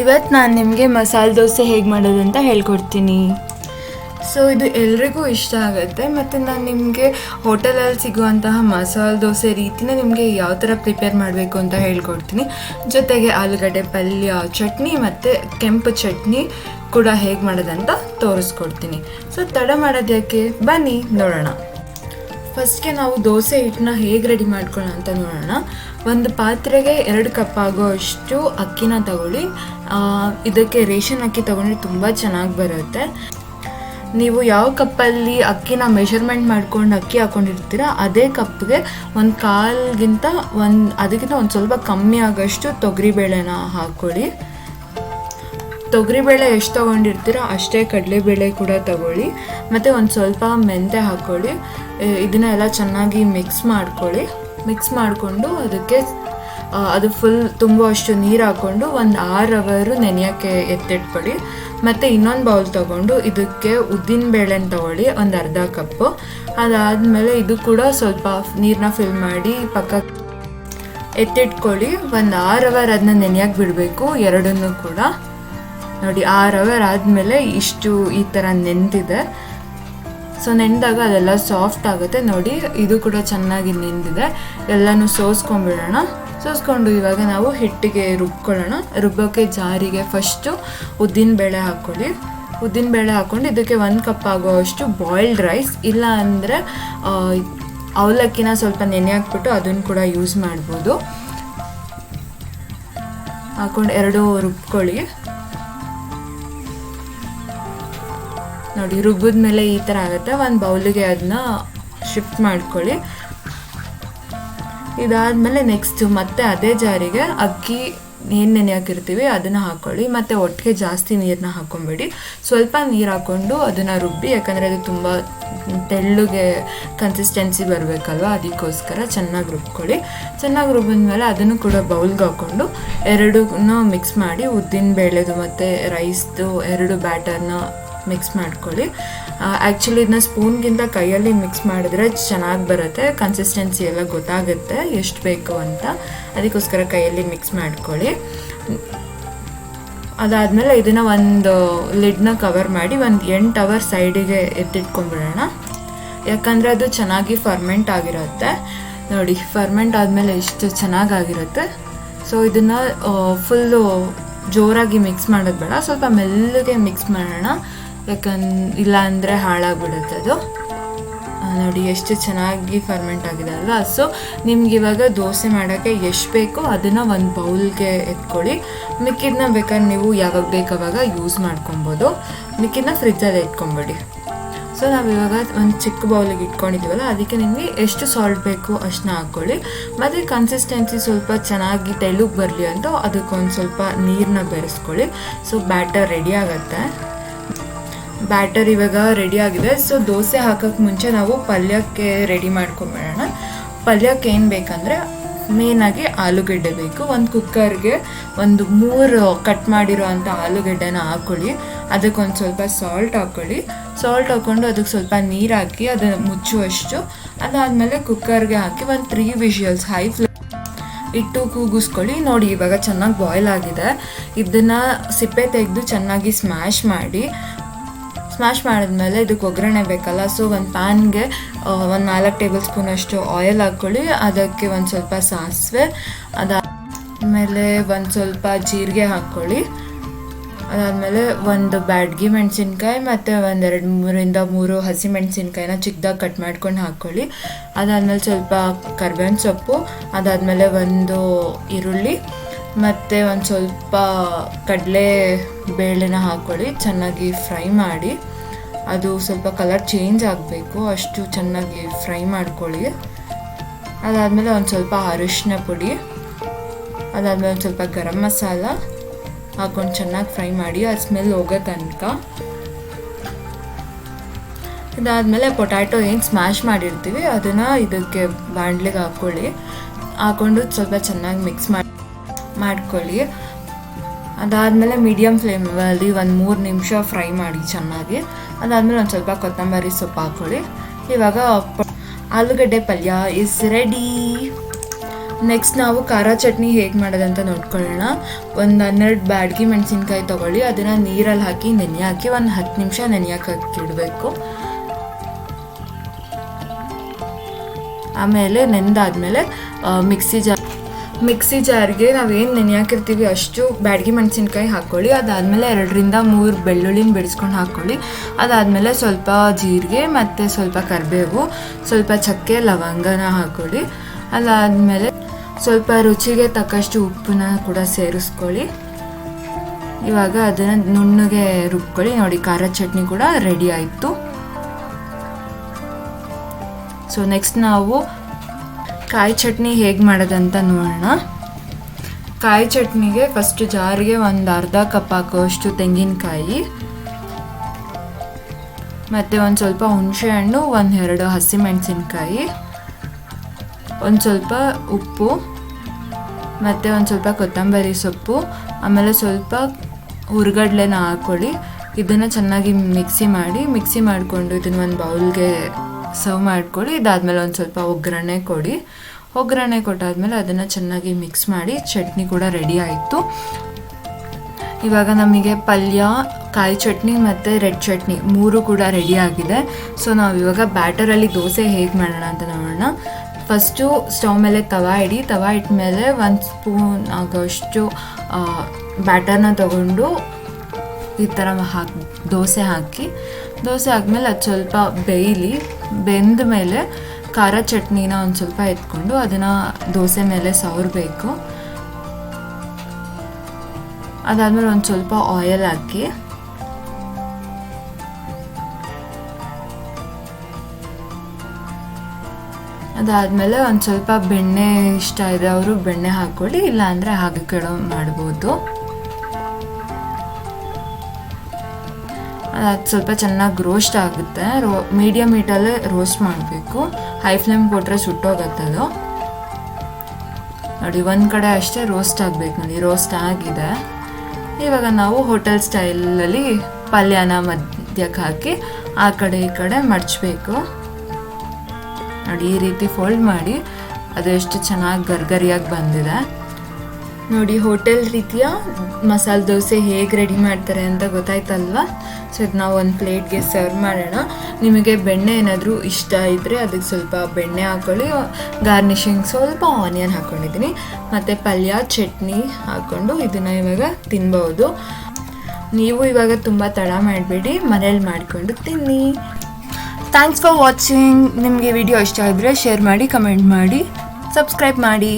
ಇವತ್ತು ನಾನು ನಿಮಗೆ ಮಸಾಲೆ ದೋಸೆ ಹೇಗೆ ಮಾಡೋದು ಅಂತ ಹೇಳ್ಕೊಡ್ತೀನಿ. ಸೊ ಇದು ಎಲ್ರಿಗೂ ಇಷ್ಟ ಆಗುತ್ತೆ, ಮತ್ತು ನಾನು ನಿಮಗೆ ಹೋಟೆಲಲ್ಲಿ ಸಿಗುವಂತಹ ಮಸಾಲೆ ದೋಸೆ ರೀತಿನ ನಿಮಗೆ ಯಾವ ಥರ ಪ್ರಿಪೇರ್ ಮಾಡಬೇಕು ಅಂತ ಹೇಳ್ಕೊಡ್ತೀನಿ. ಜೊತೆಗೆ ಆಲೂಗಡ್ಡೆ ಪಲ್ಯ, ಚಟ್ನಿ ಮತ್ತು ಕೆಂಪು ಚಟ್ನಿ ಕೂಡ ಹೇಗೆ ಮಾಡೋದಂತ ತೋರಿಸ್ಕೊಡ್ತೀನಿ. ಸೊ ತಡ ಮಾಡೋದಕ್ಕೆ ಬನ್ನಿ, ನೋಡೋಣ. ಫಸ್ಟ್ಗೆ ನಾವು ದೋಸೆ ಹಿಟ್ಟನ್ನ ಹೇಗೆ ರೆಡಿ ಮಾಡ್ಕೊಳ್ಳೋಣ ಅಂತ ನೋಡೋಣ. ಒಂದು ಪಾತ್ರೆಗೆ ಎರಡು ಕಪ್ ಆಗೋ ಅಷ್ಟು ಅಕ್ಕಿನ ತಗೊಳ್ಳಿ. ಇದಕ್ಕೆ ರೇಷನ್ ಅಕ್ಕಿ ತಗೊಂಡ್ರೆ ತುಂಬ ಚೆನ್ನಾಗಿ ಬರುತ್ತೆ. ನೀವು ಯಾವ ಕಪ್ಪಲ್ಲಿ ಅಕ್ಕಿನ ಮೆಷರ್ಮೆಂಟ್ ಮಾಡ್ಕೊಂಡು ಅಕ್ಕಿ ಹಾಕೊಂಡಿರ್ತೀರ, ಅದೇ ಕಪ್ಗೆ ಒಂದು ಕಾಲ್ಗಿಂತ ಒಂದು, ಅದಕ್ಕಿಂತ ಒಂದು ಸ್ವಲ್ಪ ಕಮ್ಮಿ ಆಗೋಷ್ಟು ತೊಗರಿಬೇಳೆನ ಹಾಕ್ಕೊಳ್ಳಿ ತೊಗರಿಬೇಳೆ ಎಷ್ಟು ತೊಗೊಂಡಿರ್ತೀರೋ, ಅಷ್ಟೇ ಕಡಲೆಬೇಳೆ ಕೂಡ ತಗೊಳ್ಳಿ. ಮತ್ತು ಒಂದು ಸ್ವಲ್ಪ ಮೆಂತೆ ಹಾಕ್ಕೊಳ್ಳಿ ಇದನ್ನೆಲ್ಲ ಚೆನ್ನಾಗಿ ಮಿಕ್ಸ್ ಮಾಡ್ಕೊಳ್ಳಿ. ಮಿಕ್ಸ್ ಮಾಡಿಕೊಂಡು ಅದಕ್ಕೆ ಅದು ಫುಲ್ ತುಂಬ ಅಷ್ಟು ನೀರು ಹಾಕ್ಕೊಂಡು ಒಂದು ಆರು ಅವರು ನೆನೆಯೋಕ್ಕೆ ಎತ್ತಿಟ್ಕೊಳ್ಳಿ ಮತ್ತು ಇನ್ನೊಂದು ಬೌಲ್ ತೊಗೊಂಡು ಇದಕ್ಕೆ ಉದ್ದಿನ ಬೇಳೆನ ತಗೊಳ್ಳಿ, ಒಂದು ಅರ್ಧ ಕಪ್ಪು. ಅದಾದಮೇಲೆ ಇದು ಕೂಡ ಸ್ವಲ್ಪ ನೀರನ್ನ ಫಿಲ್ ಮಾಡಿ ಪಕ್ಕ ಎತ್ತಿಟ್ಕೊಳ್ಳಿ. ಒಂದು ಆರು ಅವರ್ ಅದನ್ನ ನೆನೆಯಕ್ಕೆ ಬಿಡಬೇಕು, ಎರಡನ್ನೂ ಕೂಡ. ನೋಡಿ, ಆರು ಅವರ್ ಆದಮೇಲೆ ಇಷ್ಟು ಈ ಥರ ನೆಂದಿದೆ. ಸೊ ನೆಂದಾಗ ಅದೆಲ್ಲ ಸಾಫ್ಟ್ ಆಗುತ್ತೆ. ನೋಡಿ, ಇದು ಕೂಡ ಚೆನ್ನಾಗಿ ನೆಂದಿದೆ. ಎಲ್ಲನೂ ಸೋಸ್ಕೊಂಡ್ಬಿಡೋಣ. ಸೋಸ್ಕೊಂಡು ಇವಾಗ ನಾವು ಹಿಟ್ಟಿಗೆ ರುಬ್ಕೊಳ್ಳೋಣ. ರುಬ್ಬೋಕ್ಕೆ ಜಾರಿಗೆ ಫಸ್ಟು ಉದ್ದಿನ ಬೇಳೆ ಹಾಕ್ಕೊಳ್ಳಿ. ಉದ್ದಿನ ಬೇಳೆ ಹಾಕ್ಕೊಂಡು ಇದಕ್ಕೆ ಒಂದು ಕಪ್ ಆಗುವಷ್ಟು ಬಾಯ್ಲ್ಡ್ ರೈಸ್ ಇಲ್ಲ ಅಂದರೆ ಅವಲಕ್ಕಿನ ಸ್ವಲ್ಪ ನೆನೆ ಹಾಕ್ಬಿಟ್ಟು ಅದನ್ನು ಕೂಡ ಯೂಸ್ ಮಾಡ್ಬೋದು. ಹಾಕ್ಕೊಂಡು ಎರಡು ರುಬ್ಕೊಳ್ಳಿ. ನೋಡಿ, ರುಬ್ಬಿದ ಮೇಲೆ ಈ ಥರ ಆಗುತ್ತೆ. ಒಂದು ಬೌಲಿಗೆ ಅದನ್ನ ಶಿಫ್ಟ್ ಮಾಡ್ಕೊಳ್ಳಿ. ಇದಾದಮೇಲೆ ನೆಕ್ಸ್ಟ್ ಮತ್ತೆ ಅದೇ ಜಾರಿಗೆ ಅಕ್ಕಿ ಏನು ನೆನೆ ಹಾಕಿರ್ತೀವಿ ಅದನ್ನು ಹಾಕ್ಕೊಳ್ಳಿ ಮತ್ತು ಒಟ್ಟಿಗೆ ಜಾಸ್ತಿ ನೀರನ್ನ ಹಾಕ್ಕೊಂಬೇಡಿ ಸ್ವಲ್ಪ ನೀರು ಹಾಕ್ಕೊಂಡು ಅದನ್ನು ರುಬ್ಬಿ, ಯಾಕಂದರೆ ಅದು ತುಂಬ ತೆಳ್ಳಗೆ ಕನ್ಸಿಸ್ಟೆನ್ಸಿ ಬರಬೇಕಲ್ವ? ಅದಕ್ಕೋಸ್ಕರ ಚೆನ್ನಾಗಿ ರುಬ್ಕೊಳ್ಳಿ. ಚೆನ್ನಾಗಿ ರುಬ್ಬಿದ್ಮೇಲೆ ಅದನ್ನು ಕೂಡ ಬೌಲ್ಗೆ ಹಾಕ್ಕೊಂಡು ಎರಡನ್ನೂ ಮಿಕ್ಸ್ ಮಾಡಿ ಉದ್ದಿನ ಬೇಳೆದು ಮತ್ತು ರೈಸ್ದು ಎರಡು ಬ್ಯಾಟರ್ನ ಮಿಕ್ಸ್ ಮಾಡ್ಕೊಳ್ಳಿ. ಆ್ಯಕ್ಚುಲಿ ಇದನ್ನ ಸ್ಪೂನ್ಗಿಂತ ಕೈಯಲ್ಲಿ ಮಿಕ್ಸ್ ಮಾಡಿದ್ರೆ ಚೆನ್ನಾಗಿ ಬರುತ್ತೆ ಕನ್ಸಿಸ್ಟೆನ್ಸಿ ಎಲ್ಲ ಗೊತ್ತಾಗುತ್ತೆ ಎಷ್ಟು ಬೇಕು ಅಂತ. ಅದಕ್ಕೋಸ್ಕರ ಕೈಯಲ್ಲಿ ಮಿಕ್ಸ್ ಮಾಡ್ಕೊಳ್ಳಿ. ಅದಾದಮೇಲೆ ಇದನ್ನು ಒಂದು ಲಿಡ್ನ ಕವರ್ ಮಾಡಿ ಒಂದು ಎಂಟು ಅವರ್ ಸೈಡಿಗೆ ಎತ್ತಿಟ್ಕೊಂಡ್ಬಿಡೋಣ. ಯಾಕಂದರೆ ಅದು ಚೆನ್ನಾಗಿ ಫರ್ಮೆಂಟ್ ಆಗಿರುತ್ತೆ. ನೋಡಿ ಫರ್ಮೆಂಟ್ ಆದಮೇಲೆ ಎಷ್ಟು ಚೆನ್ನಾಗಾಗಿರುತ್ತೆ. ಸೊ ಇದನ್ನು ಫುಲ್ಲು ಜೋರಾಗಿ ಮಿಕ್ಸ್ ಮಾಡೋದು ಬೇಡ. ಸ್ವಲ್ಪ ಮೆಲ್ಲಗೆ ಮಿಕ್ಸ್ ಮಾಡೋಣ. ಯಾಕಂದ್ ಇಲ್ಲ ಅಂದರೆ ಹಾಳಾಗ್ಬಿಡುತ್ತೆ ಅದು. ನೋಡಿ ಎಷ್ಟು ಚೆನ್ನಾಗಿ ಫರ್ಮೆಂಟ್ ಆಗಿದೆ ಅಲ್ವಾ ಸೊ ನಿಮ್ಗೆ ಇವಾಗ ದೋಸೆ ಮಾಡೋಕ್ಕೆ ಎಷ್ಟು ಬೇಕೋ ಅದನ್ನು ಒಂದು ಬೌಲ್ಗೆ ಎತ್ಕೊಳ್ಳಿ. ಮಿಕ್ಕಿದ್ನ ಬೇಕಾದ್ರೆ ನೀವು ಯಾವಾಗ ಬೇಕು ಅವಾಗ ಯೂಸ್ ಮಾಡ್ಕೊಬೋದು. ಮಿಕ್ಕಿದ್ನ ಫ್ರಿಜ್ಜಲ್ಲಿ ಎತ್ಕೊಂಬಿಡಿ. ಸೊ ನಾವು ಇವಾಗ ಒಂದು ಚಿಕ್ಕ ಬೌಲಿಗೆ ಇಟ್ಕೊಂಡಿದ್ದೀವಲ್ಲ ಅದಕ್ಕೆ ನಿಮಗೆ ಎಷ್ಟು ಸಾಲ್ಟ್ ಬೇಕು ಅಷ್ಟನ್ನ ಹಾಕ್ಕೊಳ್ಳಿ. ಮತ್ತು ಕನ್ಸಿಸ್ಟೆನ್ಸಿ ಸ್ವಲ್ಪ ಚೆನ್ನಾಗಿ ತೆಳುಗೆ ಬರಲಿ ಅಂತ ಅದಕ್ಕೊಂದು ಸ್ವಲ್ಪ ನೀರನ್ನ ಬೆರೆಸ್ಕೊಳ್ಳಿ. ಸೊ ಬ್ಯಾಟರ್ ರೆಡಿ ಆಗುತ್ತೆ. ಬ್ಯಾಟರ್ ಇವಾಗ ರೆಡಿ ಆಗಿದೆ. ಸೊ ದೋಸೆ ಹಾಕೋಕ್ಕೆ ಮುಂಚೆ ನಾವು ಪಲ್ಯಕ್ಕೆ ರೆಡಿ ಮಾಡ್ಕೊಂಬಿಡೋಣ. ಪಲ್ಯಕ್ಕೆ ಏನು ಬೇಕಂದರೆ ಮೇನಾಗಿ ಆಲೂಗಡ್ಡೆ ಬೇಕು. ಒಂದು ಕುಕ್ಕರ್ಗೆ ಒಂದು ಮೂರು ಕಟ್ ಮಾಡಿರೋ ಅಂಥ ಆಲೂಗಡ್ಡೆನ ಹಾಕ್ಕೊಳ್ಳಿ ಅದಕ್ಕೊಂದು ಸ್ವಲ್ಪ ಸಾಲ್ಟ್ ಹಾಕ್ಕೊಳ್ಳಿ ಸಾಲ್ಟ್ ಹಾಕ್ಕೊಂಡು ಅದಕ್ಕೆ ಸ್ವಲ್ಪ ನೀರು ಹಾಕಿ ಅದನ್ನು ಮುಚ್ಚುವಷ್ಟು. ಅದಾದಮೇಲೆ ಕುಕ್ಕರ್ಗೆ ಹಾಕಿ ಒಂದು ತ್ರೀ ವಿಷಿಯಲ್ಸ್ ಹೈ ಫ್ಲೇಮ್ ಇಟ್ಟು ಕೂಗಿಸ್ಕೊಳ್ಳಿ. ನೋಡಿ, ಇವಾಗ ಚೆನ್ನಾಗಿ ಬಾಯ್ಲ್ ಆಗಿದೆ. ಇದನ್ನು ಸಿಪ್ಪೆ ತೆಗೆದು ಚೆನ್ನಾಗಿ ಸ್ಮ್ಯಾಶ್ ಮಾಡಿ. ಸ್ಮ್ಯಾಶ್ ಮಾಡಿದ್ಮೇಲೆ ಇದಕ್ಕೆ ಒಗ್ಗರಣೆ ಬೇಕಲ್ಲ ಸೊ ಒಂದು ಪ್ಯಾನ್ಗೆ ಒಂದು ನಾಲ್ಕು ಟೇಬಲ್ ಸ್ಪೂನ್ ಅಷ್ಟು ಆಯಿಲ್ ಹಾಕ್ಕೊಳ್ಳಿ, ಅದಕ್ಕೆ ಒಂದು ಸ್ವಲ್ಪ ಸಾಸಿವೆ, ಅದಾದಮೇಲೆ ಒಂದು ಸ್ವಲ್ಪ ಜೀರಿಗೆ ಹಾಕ್ಕೊಳ್ಳಿ, ಅದಾದಮೇಲೆ ಒಂದು ಬ್ಯಾಡ್ಗಿ ಮೆಣಸಿನ್ಕಾಯಿ ಮತ್ತು ಒಂದೆರಡು ಮೂರಿಂದ ಮೂರು ಹಸಿ ಮೆಣಸಿನ್ಕಾಯಿನ ಚಿಕ್ಕದಾಗಿ ಕಟ್ ಮಾಡ್ಕೊಂಡು ಹಾಕ್ಕೊಳ್ಳಿ, ಅದಾದಮೇಲೆ ಸ್ವಲ್ಪ ಕರ್ಬೇವಿನ ಸೊಪ್ಪು, ಅದಾದಮೇಲೆ ಒಂದು ಈರುಳ್ಳಿ ಮತ್ತು ಒಂದು ಸ್ವಲ್ಪ ಕಡಲೆ ಬೇಳೆನ ಹಾಕ್ಕೊಳ್ಳಿ ಚೆನ್ನಾಗಿ ಫ್ರೈ ಮಾಡಿ. ಅದು ಸ್ವಲ್ಪ ಕಲರ್ ಚೇಂಜ್ ಆಗಬೇಕು, ಅಷ್ಟು ಚೆನ್ನಾಗಿ ಫ್ರೈ ಮಾಡ್ಕೊಳ್ಳಿ. ಅದಾದಮೇಲೆ ಒಂದು ಸ್ವಲ್ಪ ಅರಿಶಿನ ಪುಡಿ, ಅದಾದಮೇಲೆ ಒಂದು ಸ್ವಲ್ಪ ಗರಂ ಮಸಾಲ ಹಾಕೊಂಡು ಚೆನ್ನಾಗಿ ಫ್ರೈ ಮಾಡಿ, ಅದು ಸ್ಮೆಲ್ ಹೋಗೋ ತನಕ. ಇದಾದಮೇಲೆ ಪೊಟ್ಯಾಟೊ ಏನು ಸ್ಮ್ಯಾಶ್ ಮಾಡಿರ್ತೀವಿ, ಅದನ್ನು ಇದಕ್ಕೆ ಬಾಣಲಿಗೆ ಹಾಕ್ಕೊಳ್ಳಿ ಹಾಕೊಂಡು ಸ್ವಲ್ಪ ಚೆನ್ನಾಗಿ ಮಿಕ್ಸ್ ಮಾಡಿ ಮಾಡ್ಕೊಳ್ಳಿ. ಅದಾದಮೇಲೆ ಮೀಡಿಯಮ್ ಫ್ಲೇಮಲ್ಲಿ ಒಂದು ಮೂರು ನಿಮಿಷ ಫ್ರೈ ಮಾಡಿ ಚೆನ್ನಾಗಿ. ಅದಾದಮೇಲೆ ಒಂದು ಸ್ವಲ್ಪ ಕೊತ್ತಂಬರಿ ಸೊಪ್ಪು ಹಾಕ್ಕೊಳ್ಳಿ. ಇವಾಗ ಆಲೂಗಡ್ಡೆ ಪಲ್ಯ ಇಸ್ ರೆಡಿ ನೆಕ್ಸ್ಟ್ ನಾವು ಖಾರ ಚಟ್ನಿ ಹೇಗೆ ಮಾಡೋದಂತ ನೋಡ್ಕೊಳ್ಳೋಣ. ಒಂದು ಹನ್ನೆರಡು ಬ್ಯಾಡ್ಗಿ ಮೆಣಸಿನ್ಕಾಯಿ ತೊಗೊಳ್ಳಿ. ಅದನ್ನು ನೀರಲ್ಲಿ ಹಾಕಿ ನೆನೆ ಹಾಕಿ ಒಂದು ಹತ್ತು ನಿಮಿಷ ನೆನೆಯಕ್ಕೆ ಆಮೇಲೆ ನೆನೆದಾದ್ಮೇಲೆ ಮಿಕ್ಸಿ ಜಾರ್ ಮಿಕ್ಸಿ ಜಾರ್ಗೆ ನಾವೇನು ನೆನೆಯಾಕಿರ್ತೀವಿ ಅಷ್ಟು ಬ್ಯಾಡಗಿ ಮೆಣಸಿನ್ಕಾಯಿ ಹಾಕ್ಕೊಳ್ಳಿ ಅದಾದಮೇಲೆ ಎರಡರಿಂದ ಮೂರು ಬೆಳ್ಳುಳ್ಳಿನ ಬಿಡಿಸ್ಕೊಂಡು ಹಾಕ್ಕೊಳ್ಳಿ ಅದಾದಮೇಲೆ ಸ್ವಲ್ಪ ಜೀರಿಗೆ ಮತ್ತು ಸ್ವಲ್ಪ ಕರಿಬೇವು, ಸ್ವಲ್ಪ ಚಕ್ಕೆ, ಲವಂಗನ ಹಾಕ್ಕೊಳ್ಳಿ ಅದಾದಮೇಲೆ ಸ್ವಲ್ಪ ರುಚಿಗೆ ತಕ್ಕಷ್ಟು ಉಪ್ಪನ್ನ ಕೂಡ ಸೇರಿಸ್ಕೊಳ್ಳಿ. ಇವಾಗ ಅದನ್ನು ನುಣ್ಣಗೆ ರುಬ್ಕೊಳ್ಳಿ. ನೋಡಿ, ಖಾರ ಚಟ್ನಿ ಕೂಡ ರೆಡಿ ಆಯಿತು. ಸೊ ನೆಕ್ಸ್ಟ್ ನಾವು ಕಾಯಿ ಚಟ್ನಿ ಹೇಗೆ ಮಾಡೋದಂತ ನೋಡೋಣ. ಕಾಯಿ ಚಟ್ನಿಗೆ ಫಸ್ಟ್ ಜಾರಿಗೆ ಒಂದು ಅರ್ಧ ಕಪ್ ಹಾಕೋಷ್ಟು ತೆಂಗಿನಕಾಯಿ. ಮತ್ತು ಒಂದು ಸ್ವಲ್ಪ ಹುಣಸೆ ಹಣ್ಣು, ಒಂದು ಎರಡು ಹಸಿಮೆಣಸಿನ್ಕಾಯಿ. ಒಂದು ಸ್ವಲ್ಪ ಉಪ್ಪು, ಮತ್ತು ಒಂದು ಸ್ವಲ್ಪ ಕೊತ್ತಂಬರಿ ಸೊಪ್ಪು, ಆಮೇಲೆ ಸ್ವಲ್ಪ ಹುರ್ಗಡ್ಲೆನ ಹಾಕ್ಕೊಳ್ಳಿ ಇದನ್ನು ಚೆನ್ನಾಗಿ ಮಿಕ್ಸಿ ಮಾಡಿ ಮಿಕ್ಸಿ ಮಾಡಿಕೊಂಡು ಇದನ್ನು ಒಂದು ಬೌಲ್ಗೆ ಸರ್ವ್ ಮಾಡ್ಕೊಳ್ಳಿ. ಇದಾದಮೇಲೆ ಒಂದು ಸ್ವಲ್ಪ ಒಗ್ಗರಣೆ ಕೊಡಿ. ಒಗ್ಗರಣೆ ಕೊಟ್ಟಾದ್ಮೇಲೆ ಅದನ್ನು ಚೆನ್ನಾಗಿ ಮಿಕ್ಸ್ ಮಾಡಿ ಚಟ್ನಿ ಕೂಡ ರೆಡಿ ಆಯಿತು. ಇವಾಗ ನಮಗೆ ಪಲ್ಯ, ಕಾಯಿ ಚಟ್ನಿ ಮತ್ತು ರೆಡ್ ಚಟ್ನಿ ಮೂರು ಕೂಡ ರೆಡಿ ಆಗಿದೆ. ಸೊ ನಾವು ಇವಾಗ ಬ್ಯಾಟರಲ್ಲಿ ದೋಸೆ ಹೇಗೆ ಮಾಡೋಣ ಅಂತ ನೋಡೋಣ. ಫಸ್ಟು ಸ್ಟವ್ ಮೇಲೆ ತವಾ ಇಡಿ. ತವಾ ಇಟ್ಮೇಲೆ ಒಂದು ಸ್ಪೂನ್ ಆಗೋಷ್ಟು ಬ್ಯಾಟರ್ನ ತಗೊಂಡು ಈ ಥರ ಹಾಕಿ, ದೋಸೆ ಹಾಕಿ. ದೋಸೆ ಆದಮೇಲೆ ಅದು ಸ್ವಲ್ಪ ಬೇಯಲಿ, ಬೆಂದ ಮೇಲೆ ಖಾರ ಚಟ್ನಿನ ಒಂದು ಸ್ವಲ್ಪ ಎತ್ಕೊಂಡು ಅದನ್ನು ದೋಸೆ ಮೇಲೆ ಸವರಬೇಕು. ಅದಾದಮೇಲೆ ಒಂದು ಸ್ವಲ್ಪ ಆಯಿಲ್ ಹಾಕಿ. ಅದಾದಮೇಲೆ ಒಂದು ಸ್ವಲ್ಪ ಬೆಣ್ಣೆ ಇಷ್ಟ ಇದೆ, ಅವರು ಬೆಣ್ಣೆ ಹಾಕ್ಕೊಳ್ಳಿ, ಇಲ್ಲಾಂದರೆ ಹಾಗೆ ಕೆಡೋ ಮಾಡ್ಬೋದು. ಅದು ಸ್ವಲ್ಪ ಚೆನ್ನಾಗಿ ರೋಸ್ಟ್ ಆಗುತ್ತೆ. ರೋ ಮೀಡಿಯಮ್ ಹೀಟಲ್ಲೇ ರೋಸ್ಟ್ ಮಾಡಬೇಕು. ಹೈ ಫ್ಲೇಮ್ ಕೊಟ್ಟರೆ ಸುಟ್ಟೋಗತ್ತೆ ಅದು. ನೋಡಿ, ಒಂದು ಕಡೆ ಅಷ್ಟೇ ರೋಸ್ಟ್ ಆಗಬೇಕು ನೋಡಿ ರೋಸ್ಟ್ ಆಗಿದೆ. ಇವಾಗ ನಾವು ಹೋಟೆಲ್ ಸ್ಟೈಲಲ್ಲಿ ಪಲ್ಯನ ಮಧ್ಯಕ್ಕೆ ಹಾಕಿ ಆ ಕಡೆ ಈ ಕಡೆ ಮಡಚಬೇಕು. ನೋಡಿ, ಈ ರೀತಿ ಫೋಲ್ಡ್ ಮಾಡಿ, ಅದು ಎಷ್ಟು ಚೆನ್ನಾಗಿ ಗರ್ಗರಿಯಾಗಿ ಬಂದಿದೆ. ನೋಡಿ, ಹೋಟೆಲ್ ರೀತಿಯ ಮಸಾಲೆ ದೋಸೆ ಹೇಗೆ ರೆಡಿ ಮಾಡ್ತಾರೆ ಅಂತ ಗೊತ್ತಾಯ್ತಲ್ವಾ? ಸೊ ಇದು ನಾವು ಒಂದು ಪ್ಲೇಟ್ಗೆ ಸರ್ವ್ ಮಾಡೋಣ. ನಿಮಗೆ ಬೆಣ್ಣೆ ಏನಾದರೂ ಇಷ್ಟ ಇದ್ದರೆ ಅದಕ್ಕೆ ಸ್ವಲ್ಪ ಬೆಣ್ಣೆ ಹಾಕ್ಕೊಳ್ಳಿ ಗಾರ್ನಿಷಿಂಗ್ ಸ್ವಲ್ಪ ಆನಿಯನ್ ಹಾಕ್ಕೊಂಡಿದ್ದೀನಿ ಮತ್ತು ಪಲ್ಯ, ಚಟ್ನಿ ಹಾಕ್ಕೊಂಡು ಇದನ್ನು ಇವಾಗ ತಿನ್ಬೋದು. ನೀವು ಇವಾಗ ತುಂಬ ತಡ ಮಾಡಬೇಡಿ. ಮನೇಲಿ ಮಾಡಿಕೊಂಡು ತಿನ್ನಿ. ಥ್ಯಾಂಕ್ಸ್ ಫಾರ್ ವಾಚಿಂಗ್ ನಿಮಗೆ ವಿಡಿಯೋ ಇಷ್ಟ ಇದ್ದರೆ ಶೇರ್ ಮಾಡಿ ಕಮೆಂಟ್ ಮಾಡಿ. ಸಬ್ಸ್ಕ್ರೈಬ್ ಮಾಡಿ.